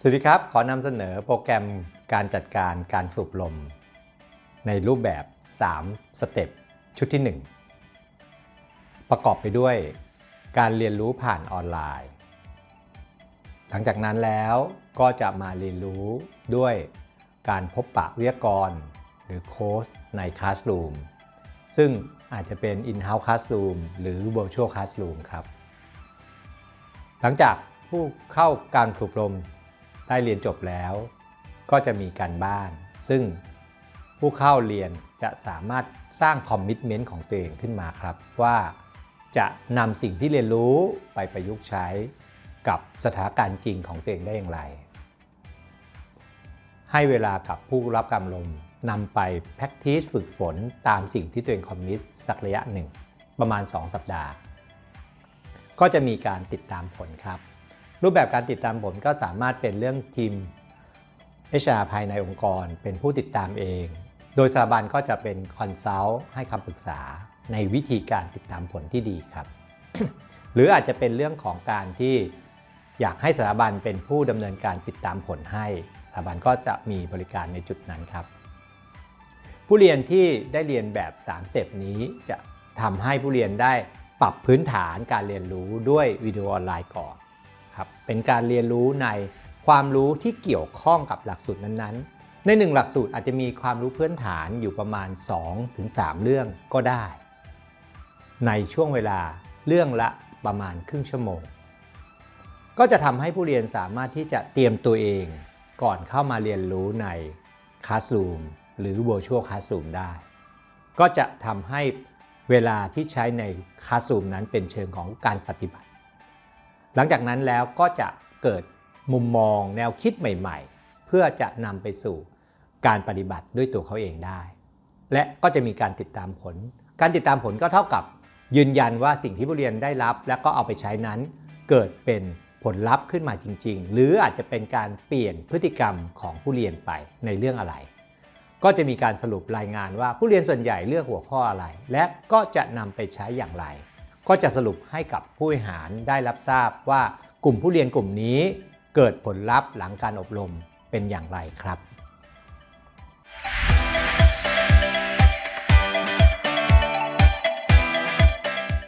สวัสดีครับ ขอนำเสนอโปรแกรมการจัดการการสูบลม ในรูปแบบ 3 สเต็ปชุดที่ 1 ประกอบไปด้วยการเรียนรู้ผ่านออนไลน์ หลังจากนั้นแล้วก็จะมาเรียนรู้ด้วยการพบปะวิทยากร หรือโค้ชในคลาส r ูมซึ่งอาจจะเป็น in-house classroom หรือ virtual classroom ครับ หลังจากผู้เข้าการฝึกลม ได้เรียนจบแล้ว ก็จะมีการบ้าน ซึ่งผู้เข้าเรียนจะสามารถสร้างคอมมิชเมนต์ของตัวเองขึ้นมาครับ ว่าจะนำสิ่งที่เรียนรู้ไปประยุกต์ใช้กับสถานการณ์จริงของตัวเองได้อย่างไร ให้เวลากับผู้รับการลมนำไป practice ฝึกฝนตามสิ่งที่ตัวเองคอมมิตสักระยะหนึ่ง ประมาณ 2 สัปดาห์ ก็จะมีการติดตามผลครับ รูปแบบการติดตามผลก็สามารถเป็นเรื่องทีม HR ภายในองค์กรเป็นผู้ติดตามเอง โดยสถาบันก็จะเป็นคอนซัลท์ให้คำปรึกษาในวิธีการติดตามผลที่ดีครับ หรืออาจจะเป็นเรื่องของการที่อยากให้สถาบันเป็นผู้ดำเนินการติดตามผลให้สถาบันก็จะมีบริการในจุดนั้นครับ ผู้เรียนที่ได้เรียนแบบ3สเต็ปนี้จะทำให้ผู้เรียนได้ปรับพื้นฐานการเรียนรู้ด้วยวิดีโอออนไลน์ก่อน ครับเป็นการเรียนรู้ในความรู้ที่เกี่ยวข้องกับหลักสูตรนั้นๆ ในหนึ่งหลักสูตรอาจจะมีความรู้พื้นฐานอยู่ประมาณ 2-3 เรื่องก็ได้ ในช่วงเวลาเรื่องละประมาณครึ่งชั่วโมง ก็จะทำให้ผู้เรียนสามารถที่จะเตรียมตัวเองก่อนเข้ามาเรียนรู้ในคลาส r ูมหรือ virtual classroom ได้ ก็จะทำให้เวลาที่ใช้ในคลาส r ูมนั้นเป็นเชิงของการปฏิบัติ หลังจากนั้นแล้วก็จะเกิดมุมมองแนวคิดใหม่ๆ เพื่อจะนำไปสู่การปฏิบัติด้วยตัวเขาเองได้ และก็จะมีการติดตามผล การติดตามผลก็เท่ากับ ยืนยันว่าสิ่งที่ผู้เรียนได้รับ และก็เอาไปใช้นั้น เกิดเป็นผลลัพธ์ขึ้นมาจริง ๆ หรืออาจจะเป็นการเปลี่ยนพฤติกรรมของผู้เรียนไปในเรื่องอะไร ก็จะมีการสรุปรายงานว่าผู้เรียนส่วนใหญ่เลือกหัวข้ออะไร และก็จะนำไปใช้อย่างไร ก็จะสรุปให้กับผู้บริหารได้รับทราบว่ากลุ่มผู้เรียนกลุ่มนี้เกิดผลลัพธ์หลังการอบรมเป็นอย่างไรครับ